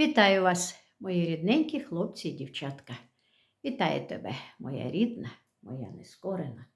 Вітаю вас, мої рідненькі хлопці і дівчатка. Вітаю тебе, моя рідна, моя нескорена,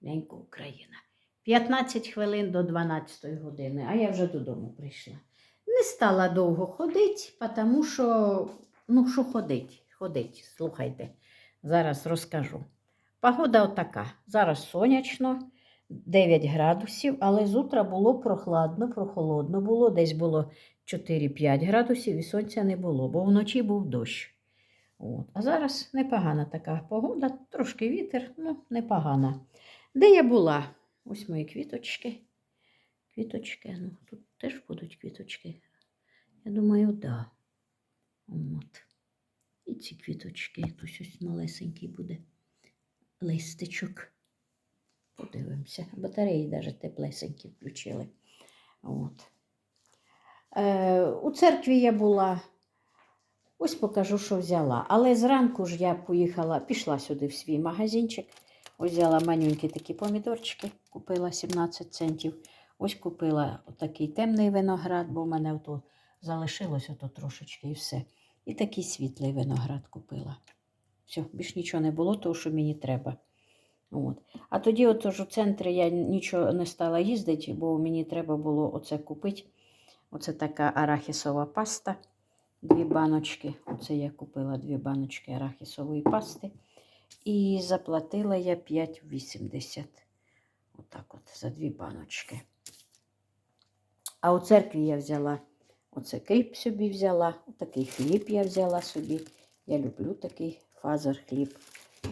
ненька Україна. 15 хвилин до 12 години, а я вже додому прийшла. Не стала довго ходити, тому що, ну, що ходить, ходить, слухайте, зараз розкажу. Погода отака. Зараз сонячно, 9 градусів, але з утра було прохладно, прохолодно було, десь було 4-5 градусів і сонця не було, бо вночі був дощ. От. А зараз непогана така погода, трошки вітер, ну, непогана. Де я була? Ось мої квіточки. Квіточки, ну тут теж будуть квіточки. Я думаю. Да. От. І ці квіточки, тут ось малесенький буде листичок. Подивимося. Батареї навіть теплесенькі включили. От. Е, у церкві я була. Ось покажу, що взяла. Але зранку ж я поїхала, пішла сюди в свій магазинчик. Взяла манюнькі такі помідорчики, купила 17 центів. Ось купила такий темний виноград, бо в мене ото залишилось ото трошечки і все. І такий світлий виноград купила. Все, більш нічого не було, того, що мені треба. От. А тоді, отож, у центрі я нічого не стала їздити, бо мені треба було оце купити. Оце така арахісова паста. Дві баночки. Оце я купила дві баночки арахісової пасти. І заплатила я 5,80. Отак от за дві баночки. А у церкві я взяла оце кріп собі взяла. Отакий хліб я взяла собі. Я люблю такий фазер хліб.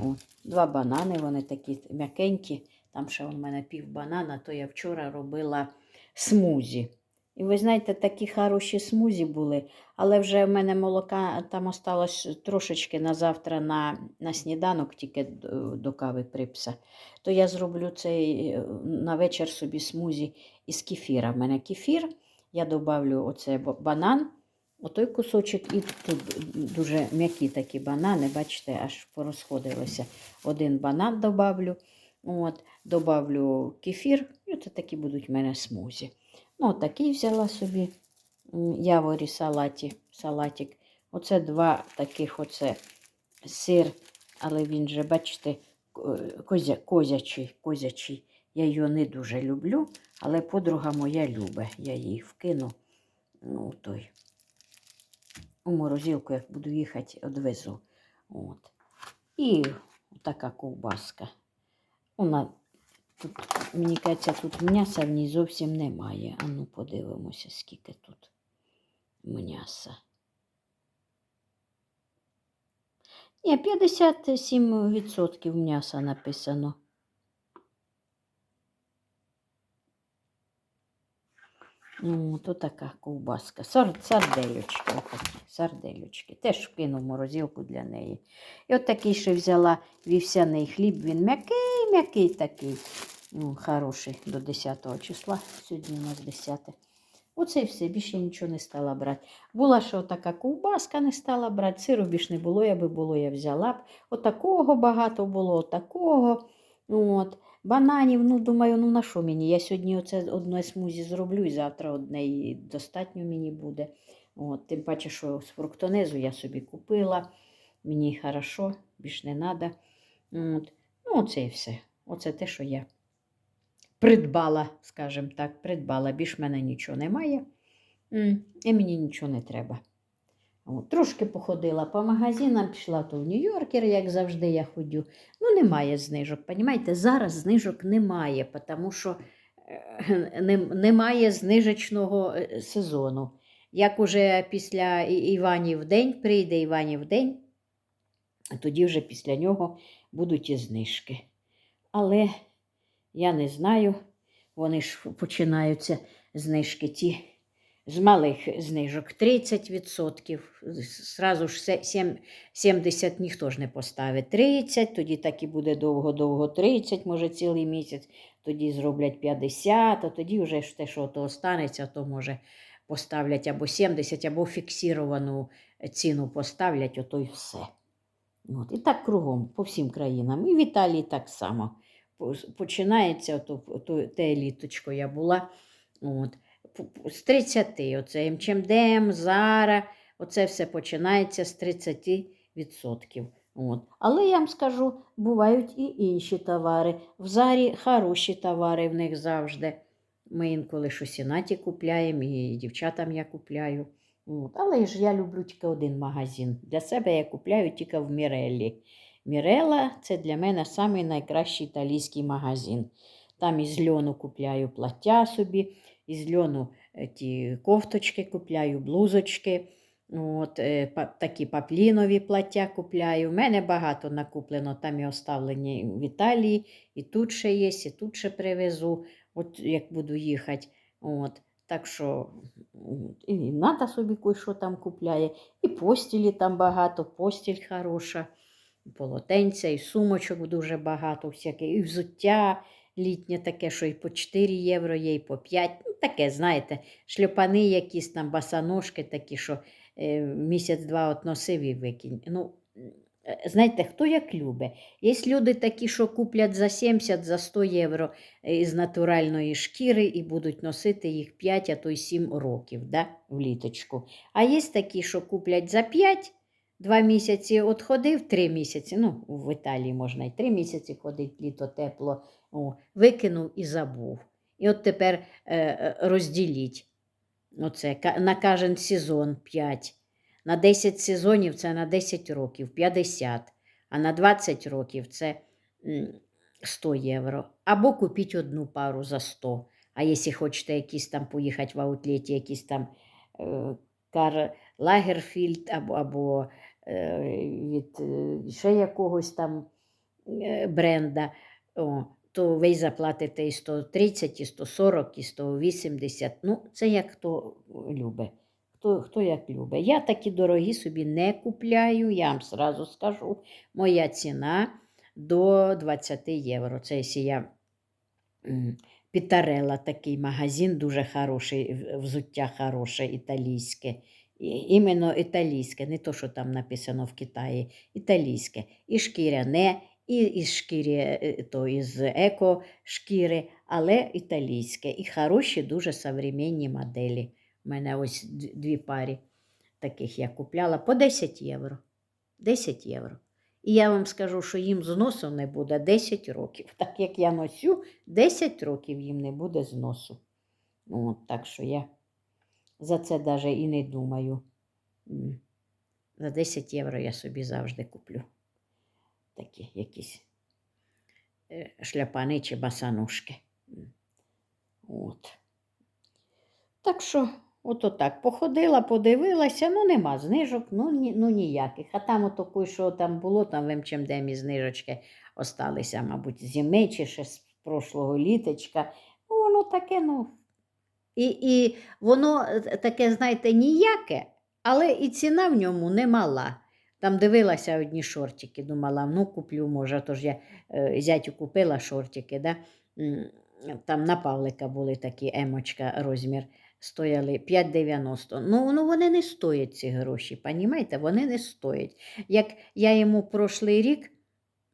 О, два банани, вони такі м'якенькі. Там ще у мене пів банана, то я вчора робила смузі. І ви знаєте, такі хороші смузі були, але вже в мене молока там осталось трошечки на завтра на на сніданок, тільки до, кави припса. То я зроблю цей е, на вечір собі смузі із кефіра. В мене кефір, я додавлю оце банан, отой кусочок, і тут дуже м'які такі банани, бачите, аж порозходилося. Один банан додавлю, от, додавлю кефір, і це такі будуть в мене смузі. Ну, такий взяла собі яворі салаті, салатик. Оце два таких оце сир, але він же, бачите, козя, козячий, козячий. Я його не дуже люблю, але подруга моя любить. Я її вкину ну, той. у морозилку, як буду їхати, одвезу. От. І така ковбаска. Вона Тут, мені кажеться, тут м'яса в ній зовсім немає. А ну подивимося, скільки тут м'яса. Ні, 57% м'яса написано. Ну, то така ковбаска. Сар, сарделючки, отакі, сарделючки. Теж вкинув морозилку для неї. І от такий ще взяла вівсяний хліб, він м'який, м'який такий. Ну, Хороший до 10 числа. Сьогодні у нас 10. Оце і все, більше нічого не стала брати. Була ще така ковбаска, не стала брати. Сиру більш не було, я би було, я взяла б. Отакого багато було, отакого. От. Бананів, ну, думаю, ну на що мені? Я сьогодні оце одне смузі зроблю і завтра одне і достатньо мені буде. От, Тим паче, що з фруктонезу я собі купила. Мені хорошо, більш не треба. От. Ну, оце і все. Оце те, що я придбала, скажімо так, придбала. Більш в мене нічого немає. І мені нічого не треба. Трошки походила по магазинам, пішла то в Нью-Йоркер, як завжди я ходю. Ну, немає знижок. Понімаєте? Зараз знижок немає, тому що е, немає знижечного е, сезону. Як уже після Іванів день прийде Іванів день, тоді вже після нього будуть і знижки. Але я не знаю, вони ж починаються знижки ті з малих знижок 30%. Зразу ж 70 ніхто ж не поставить 30, тоді так і буде довго-довго 30, може цілий місяць, тоді зроблять 50, а тоді вже те, що то останеться, то може поставлять або 70, або фіксіровану ціну поставлять, ото й все. От. І так кругом, по всім країнам. І в Італії так само. Починається ото, ото, те літочко я була. От з 30. Оце МЧМДМ, Зара, Оце все починається з 30%. От. Але я вам скажу, бувають і інші товари. В зарі хороші товари в них завжди. Ми інколи щось і наті купляємо, і дівчатам я купляю. От. Але ж я люблю тільки один магазин. Для себе я купляю тільки в Міреллі. Мірела це для мене самий найкращий італійський магазин. Там із льону купляю плаття собі, із льону е, ті кофточки купляю, блузочки. От, е, такі паплінові плаття купляю. У мене багато накуплено, там і оставлені в Італії, і тут ще є, і тут ще привезу, от як буду їхати. От. Так що і Ната собі кое-що там купляє, і постілі там багато, постіль хороша, полотенця, і сумочок дуже багато, всяке, і взуття літнє таке, що і по 4 євро є, і по 5. Ну, таке, знаєте, шльопани якісь там, басаножки такі, що е, місяць-два от носив і викинь. Ну, е, знаєте, хто як любить. Є люди такі, що куплять за 70, за 100 євро е, із натуральної шкіри і будуть носити їх 5, а то й 7 років да, в літочку. А є такі, що куплять за 5, Два місяці от ходив, три місяці, ну, в Італії можна і три місяці ходить, літо тепло, о, викинув і забув. І от тепер е, е, розділіть. Оце, на кожен сезон 5. На 10 сезонів це на 10 років 50, а на 20 років це 100 євро. Або купіть одну пару за 100. А якщо хочете якісь там поїхати в аутлеті, якісь там е, Кар Лагерфільд або, або від е, ще якогось там е, бренда, то ви заплатите і 130, і 140, і 180. Ну, це як хто любить. Хто, хто як любить. Я такі дорогі собі не купляю, я вам сразу скажу. Моя ціна до 20 євро. Це якщо я Пітарела такий магазин, дуже хороший, взуття хороше, італійське. Іменно італійське, не то, що там написано в Китаї, італійське. І шкіряне, і із шкірі, е, то із еко шкіри, але італійське. І хороші, дуже современні моделі. У мене ось дві парі таких я купляла по 10 євро. 10 євро. І я вам скажу, що їм зносу не буде 10 років. Так як я носю, 10 років їм не буде зносу. От, так що я за це навіть і не думаю. За 10 євро я собі завжди куплю такі якісь е, шляпани чи басанушки. От. Так що, ото так, походила, подивилася, ну нема знижок, ну, ні, ну ніяких. А там ото що там було, там в МЧМДМі знижечки осталися, мабуть, зими чи ще з прошлого літочка. Ну, воно таке, ну. І, і воно е, таке, знаєте, ніяке, але і ціна в ньому немала. Там дивилася одні шортики, думала, ну куплю, може, тож я е, зятю купила шортики, да? Там на Павлика були такі емочка розмір, стояли 5,90. Ну, ну вони не стоять ці гроші, понімаєте? Вони не стоять. Як я йому прошлий рік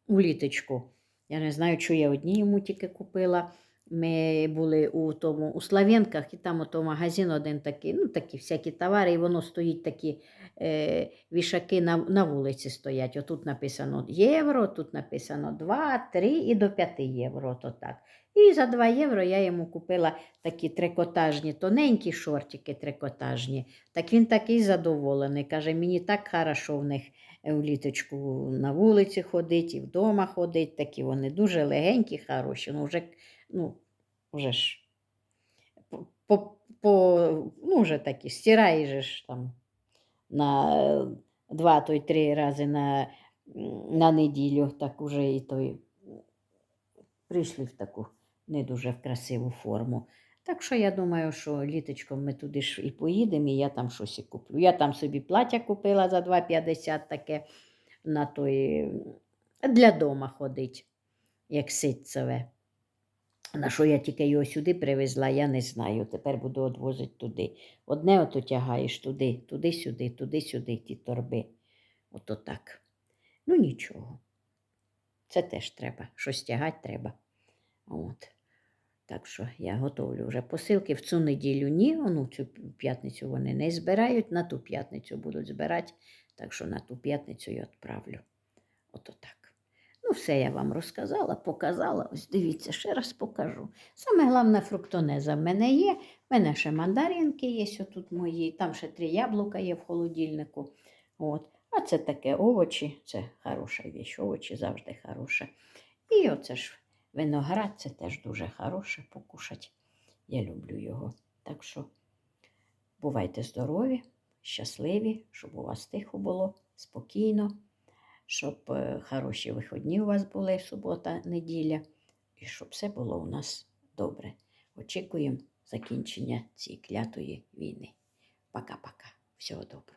у літочку, я не знаю, що я одні йому тільки купила. Ми були у тому у Слав'янках, і там ото магазин один такий, ну такі всякі товари, і воно стоїть такі е, вішаки на, на вулиці стоять. Отут написано євро, тут написано 2, 3 і до 5 євро. То так. І за 2 євро я йому купила такі трикотажні, тоненькі шортики трикотажні. Так він такий задоволений. Каже, мені так хорошо в них е, в літочку на вулиці ходить і вдома ходить. Такі вони дуже легенькі, хороші. Ну, вже, ну, вже ж по, по, ну, вже такі, стираєш там на е, два, то й три рази на, на неділю, так уже і той прийшли в таку не дуже красиву форму. Так що я думаю, що літочком ми туди ж і поїдемо, і я там щось і куплю. Я там собі плаття купила за 2,50 таке на той для дома ходить, як ситцеве. На що я тільки його сюди привезла, я не знаю. Тепер буду відвозити туди. Одне ото тягаєш туди, туди-сюди, туди-сюди, ті торби. Ото так. Ну нічого. Це теж треба. Щось тягати треба. От. Так що я готовлю вже посилки в цю неділю ні, ну цю п'ятницю вони не збирають, на ту п'ятницю будуть збирати, так що на ту п'ятницю я відправлю. Ото так. Ну, все я вам розказала, показала. Ось дивіться, ще раз покажу. Саме головне фруктонеза в мене є. В мене ще мандаринки є отут мої, там ще три яблука є в холодильнику. От. А це таке овочі, це хороша віч, овочі завжди хороше. І оце ж виноград, це теж дуже хороше покушать. Я люблю його. Так що бувайте здорові, щасливі, щоб у вас тихо було, спокійно, щоб е, хороші виходні у вас були субота, неділя, і щоб все було у нас добре. Очікуємо закінчення цієї клятої війни. Пока-пока. Всього доброго.